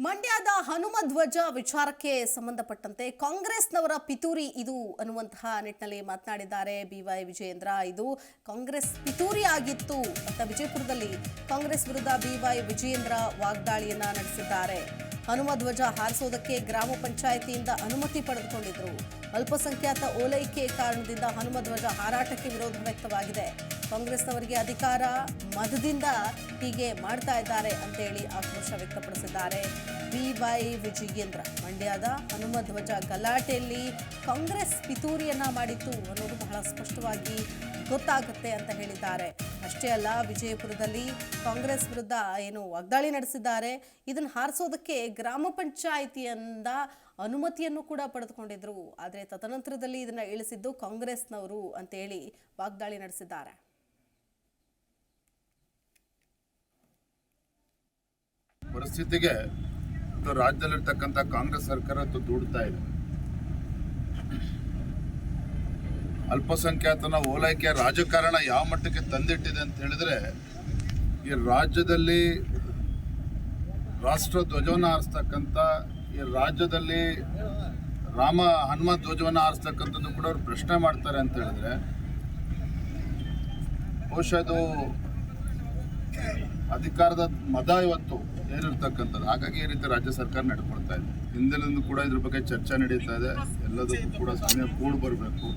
ಮಂಡ್ಯದ ಹನುಮ ಧ್ವಜ ವಿಚಾರಕ್ಕೆ ಸಂಬಂಧಪಟ್ಟಂತೆ ಕಾಂಗ್ರೆಸ್ನವರ ಪಿತೂರಿ ಇದು ಅನ್ನುವಂತಹ ನಿಟ್ಟಿನಲ್ಲಿ ಮಾತನಾಡಿದ್ದಾರೆ ಬಿವೈ ವಿಜಯೇಂದ್ರ. ಇದು ಕಾಂಗ್ರೆಸ್ ಪಿತೂರಿ ಆಗಿತ್ತು ಅಂತ ವಿಜಯಪುರದಲ್ಲಿ ಕಾಂಗ್ರೆಸ್ ವಿರುದ್ಧ ಬಿವೈ ವಿಜಯೇಂದ್ರ ವಾಗ್ದಾಳಿಯನ್ನ ನಡೆಸಿದ್ದಾರೆ. ಹನುಮ ಧ್ವಜ ಹಾರಿಸೋದಕ್ಕೆ ಗ್ರಾಮ ಪಂಚಾಯಿತಿಯಿಂದ ಅನುಮತಿ ಪಡೆದುಕೊಂಡಿದ್ರು. ಅಲ್ಪಸಂಖ್ಯಾತ ಓಲೈಕೆ ಕಾರಣದಿಂದ ಹನುಮಧ್ವಜ ಹಾರಾಟಕ್ಕೆ ವಿರೋಧ ವ್ಯಕ್ತವಾಗಿದೆ. ಕಾಂಗ್ರೆಸ್ನವರಿಗೆ ಅಧಿಕಾರ ಮತದಿಂದ ಹೀಗೆ ಮಾಡ್ತಾ ಇದ್ದಾರೆ ಅಂತೇಳಿ ಆಕ್ರೋಶ ವ್ಯಕ್ತಪಡಿಸಿದ್ದಾರೆ. ಬಿ ವೈ ವಿಜಯೇಂದ್ರ ಮಂಡ್ಯದ ಹನುಮಧ್ವಜ ಗಲಾಟೆಯಲ್ಲಿ ಕಾಂಗ್ರೆಸ್ ಪಿತೂರಿಯನ್ನ ಮಾಡಿತ್ತು ಅನ್ನೋದು ಬಹಳ ಸ್ಪಷ್ಟವಾಗಿ ಗೊತ್ತಾಗುತ್ತೆ ಅಂತ ಹೇಳಿದ್ದಾರೆ. ಅಷ್ಟೇ ಅಲ್ಲ, ವಿಜಯಪುರದಲ್ಲಿ ಕಾಂಗ್ರೆಸ್ ವಿರುದ್ಧ ಏನು ವಾಗ್ದಾಳಿ ನಡೆಸಿದ್ದಾರೆ. ಇದನ್ನು ಹಾರಿಸೋದಕ್ಕೆ ಗ್ರಾಮ ಪಂಚಾಯಿತಿಯಿಂದ ಅನುಮತಿಯನ್ನು ಕೂಡ ಪಡೆದುಕೊಂಡಿದ್ರು. ಆದರೆ ತದನಂತರದಲ್ಲಿ ಇದನ್ನು ಇಳಿಸಿದ್ದು ಕಾಂಗ್ರೆಸ್ನವರು ಅಂತೇಳಿ ವಾಗ್ದಾಳಿ ನಡೆಸಿದ್ದಾರೆ. ಪರಿಸ್ಥಿತಿಗೆ ರಾಜ್ಯದಲ್ಲಿರ್ತಕ್ಕಂಥ ಕಾಂಗ್ರೆಸ್ ಸರ್ಕಾರ ದೂಡ್ತಾ ಇದೆ. ಅಲ್ಪಸಂಖ್ಯಾತನ ಓಲೈಕೆ ರಾಜಕಾರಣ ಯಾವ ಮಟ್ಟಕ್ಕೆ ತಂದಿಟ್ಟಿದೆ ಅಂತ ಹೇಳಿದ್ರೆ, ಈ ರಾಜ್ಯದಲ್ಲಿ ರಾಷ್ಟ್ರ ಧ್ವಜವನ್ನು ಹಾರಿಸ್ತಕ್ಕಂಥ ಈ ರಾಜ್ಯದಲ್ಲಿ ರಾಮ ಹನುಮ ಧ್ವಜವನ್ನು ಆರಿಸ್ತಕ್ಕಂಥದ್ದು ಕೂಡ ಅವ್ರು ಪ್ರಶ್ನೆ ಮಾಡ್ತಾರೆ ಅಂತ ಹೇಳಿದ್ರೆ, ಬಹುಶಃ ಅದು ಅಧಿಕಾರದ ಮದ ಇವತ್ತು ಏನಿರ್ತಕ್ಕಂಥದ್ದು. ಹಾಗಾಗಿ ಈ ರೀತಿ ರಾಜ್ಯ ಸರ್ಕಾರ ನಡ್ಕೊಳ್ತಾ ಇದೆ. ಹಿಂದಿನಿಂದ ಕೂಡ ಇದ್ರ ಬಗ್ಗೆ ಚರ್ಚೆ ನಡೀತಾ ಇದೆ. ಎಲ್ಲದಕ್ಕೂ ಕೂಡ ಸಮಯ ಕೂಡಿ ಬರಬೇಕು.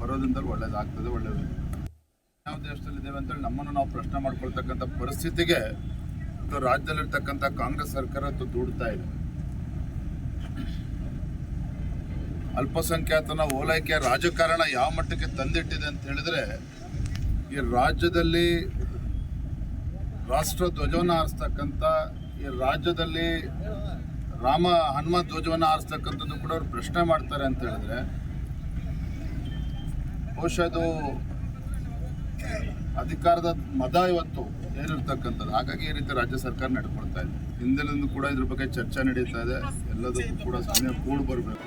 ಬರೋದ್ರಿಂದ ಒಳ್ಳೇದಾಗ್ತದೆ, ಒಳ್ಳೇದು. ಯಾವ ದೇಶದಲ್ಲಿದ್ದೇವೆ ಅಂತೇಳಿ ನಮ್ಮನ್ನು ನಾವು ಪ್ರಶ್ನೆ ಮಾಡ್ಕೊಳ್ತಕ್ಕಂಥ ಪರಿಸ್ಥಿತಿಗೆ ರಾಜ್ಯದಲ್ಲಿರ್ತಕ್ಕಂಥ ಕಾಂಗ್ರೆಸ್ ಸರ್ಕಾರ ದೂಡ್ತಾ ಇದೆ. ಅಲ್ಪಸಂಖ್ಯಾತನ ಓಲೈಕೆ ರಾಜಕಾರಣ ಯಾವ ಮಟ್ಟಕ್ಕೆ ತಂದಿಟ್ಟಿದೆ ಅಂತ ಹೇಳಿದ್ರೆ, ಈ ರಾಜ್ಯದಲ್ಲಿ ರಾಷ್ಟ್ರ ಧ್ವಜವನ್ನು ಆರಿಸ್ತಕ್ಕಂಥ ಈ ರಾಜ್ಯದಲ್ಲಿ ರಾಮ ಹನುಮ ಧ್ವಜವನ್ನು ಆರಿಸ್ತಕ್ಕಂಥದ್ದು ಕೂಡ ಅವ್ರು ಪ್ರಶ್ನೆ ಮಾಡ್ತಾರೆ ಅಂತ ಹೇಳಿದ್ರೆ, ಬಹುಶಃ ಅದು ಅಧಿಕಾರದ ಮದ ಇವತ್ತು ಏನಿರ್ತಕ್ಕಂಥದ್ದು. ಹಾಗಾಗಿ ಈ ರೀತಿ ರಾಜ್ಯ ಸರ್ಕಾರ ನಡ್ಕೊಳ್ತಾ ಇದೆ. ಹಿಂದಿನಿಂದ ಕೂಡ ಇದ್ರ ಬಗ್ಗೆ ಚರ್ಚೆ ನಡೀತಾ ಇದೆ. ಎಲ್ಲದಕ್ಕೂ ಕೂಡ ಸಮಯ ಕೂಡ ಬರಬೇಕು.